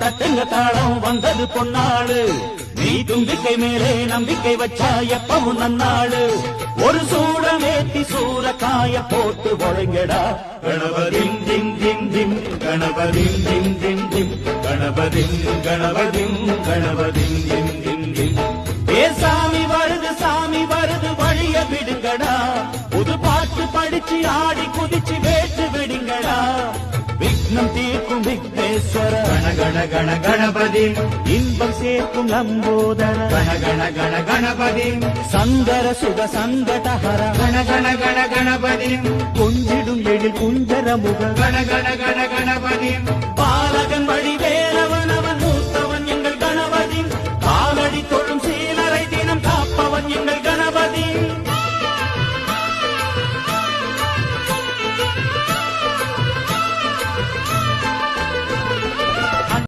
தட்டுங்க தாளம் வந்தது பொன்னாடு நீ தும்பிக்கை மேலே நம்பிக்கை வச்சா எப்பவும் நன்னாடு ஒரு சூட சூடமேத்தி சூறக்காய போட்டு ஒழுங்கடா. கணவரின் திம் திம் திம் கணவரின் திம் திம் திம் கணவரின் கணவரின் கணவரின் திம் திம் திம் ஏ சாமி வருது சாமி வருது வழிய விடுங்கடா. புது பாட்டு படிச்சு ஆடி குதிச்சு வே சேர்க்கும் விக்னேஸ்வர. கண கண கண கணபதி. இன்பம் சேர்க்கும் லம்போதர கண கண கண கணபதி. சந்தர சுக சங்கடஹர கண கண கண கணபதி. கொஞ்சிடும் எழில் குஞ்சர முக கண கண கண கணபதி.